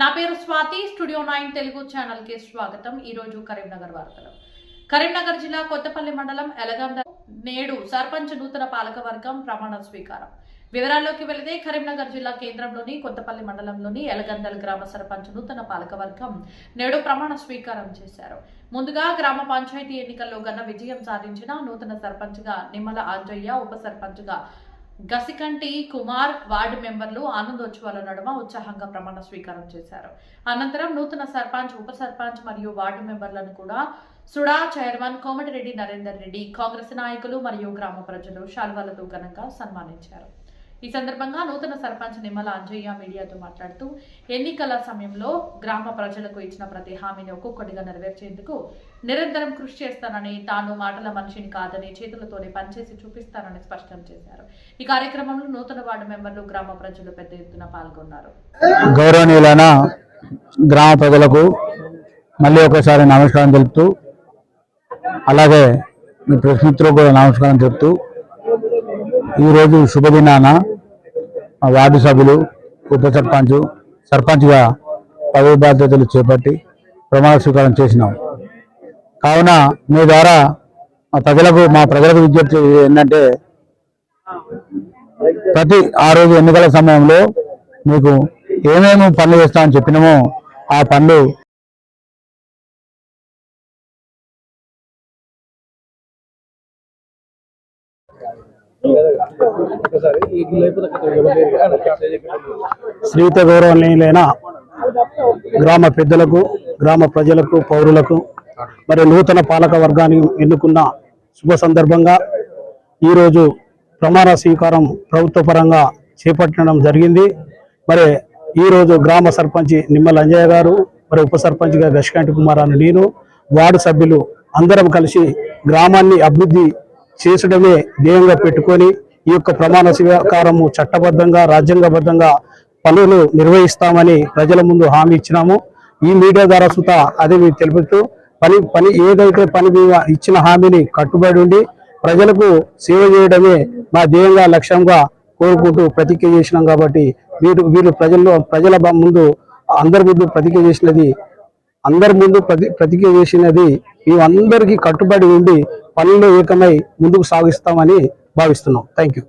నా పేరు Swathi studio nine Telugu ఛానల్కి స్వాగతం. ఈ రోజు కరీంనగర్ వార్తలు. కరీంనగర్ జిల్లా కొత్తపల్లి మండలం ఎలగంద నేడు సర్పంచ్ నూతన పాలక వర్గం ప్రమాణ స్వీకారం. వివరాల్లోకి వెళితే కరీంనగర్ జిల్లా కేంద్రంలోని కొత్తపల్లి మండలంలోని ఎలగందల్ గ్రామ సర్పంచ్ నూతన పాలక వర్గం నేడు ప్రమాణ స్వీకారం చేశారు. ముందుగా గ్రామ పంచాయతీ ఎన్నికల్లో ఘన విజయం సాధించిన నూతన సర్పంచ్గా నిమ్మల ఆంజయ్య ఉప సర్పంచ్గా గసికంటి కుమార్ వార్డు మెంబర్లు ఆనందోత్సవాల నడుమ ఉత్సాహంగా ప్రమాణ స్వీకారం చేశారు. అనంతరం నూతన సర్పంచ్ ఉప సర్పంచ్ మరియు వార్డు మెంబర్లను కూడా సుడా చైర్మన్ కోమటిరెడ్డి నరేందర్ రెడ్డి కాంగ్రెస్ నాయకులు మరియు గ్రామ ప్రజలు శాల్వాలతో ఘనంగా సన్మానించారు. ఈ సందర్భంగా నూతన సర్పంచ్ నిమ్మల అంజయ్య మీడియాతో మాట్లాడుతూ ఎన్నికల సమయంలో గ్రామ ప్రజలకు ఇచ్చిన ప్రతి హామీని ఒక్కొక్కటిగా నెరవేర్చేందుకు నిరంతరం కృషి చేస్తానని తాను మాటల మనిషిని కాదని చేతులతోనే పనిచేసి చూపిస్తానని స్పష్టం చేశారు. ఈ కార్యక్రమంలో నూతన వార్డు మెంబర్లు గ్రామ ప్రజలు పెద్ద ఎత్తున పాల్గొన్నారు. గౌరవనీయులైన గ్రామ ప్రజలకు మళ్ళీ ఒకసారి నమస్కారం తెలుపుతూ అలాగే మీ ప్రెస్ కూడా నమస్కారం చెప్తూ ఈరోజు శుభదినాన వార్డు సభ్యులు ఉప సర్పంచ్ సర్పంచ్గా పదవి బాధ్యతలు చేపట్టి ప్రమాణ స్వీకారం చేసినాం. కావున మీ ద్వారా మా ప్రజలకు మా ప్రజలకు విజ్ఞప్తి ఏంటంటే ప్రతి ఆ రోజు ఎన్నికల సమయంలో మీకు ఏమేమి పనులు చేస్తామని చెప్పినామో ఆ పనులు శ్రీత గౌరవనీయులైన గ్రామ పెద్దలకు గ్రామ ప్రజలకు పౌరులకు మరి నూతన పాలక వర్గాన్ని ఎన్నుకున్న శుభ సందర్భంగా ఈరోజు ప్రమాణ స్వీకారం ప్రభుత్వ పరంగా చేపట్టడం జరిగింది. మరి ఈరోజు గ్రామ సర్పంచ్ నిమ్మల అంజయ్య గారు మరి ఉప సర్పంచ్గా గశకాంటి కుమార్ అని నేను వార్డు సభ్యులు అందరం కలిసి గ్రామాన్ని అభివృద్ధి చేసడమే ధ్యేయంగా పెట్టుకొని ఈ యొక్క ప్రమాణ స్వీకారము చట్టబద్ధంగా రాజ్యాంగబద్ధంగా పనులు నిర్వహిస్తామని ప్రజల ముందు హామీ ఇచ్చినాము. ఈ మీడియా ద్వారా సుత అదే మీకు తెలుపుతూ పని పని ఏదైతే పని మీద ఇచ్చిన హామీని కట్టుబడి ఉండి ప్రజలకు సేవ చేయడమే మా ధ్యేయంగా లక్ష్యంగా కోరుకుంటూ ప్రతిజ్ఞ చేసినాం కాబట్టి వీరు వీరు ప్రజల్లో ప్రజల ముందు అందరి ముందు ప్రతిజ్ఞ చేసినది అందరి ముందు ప్రతి ప్రతిజ్ఞ చేసినది మేమందరికీ కట్టుబడి ఉండి పనుల్లో ఏకమై ముందుకు సాగిస్తామని భావిస్తున్నాం. Thank you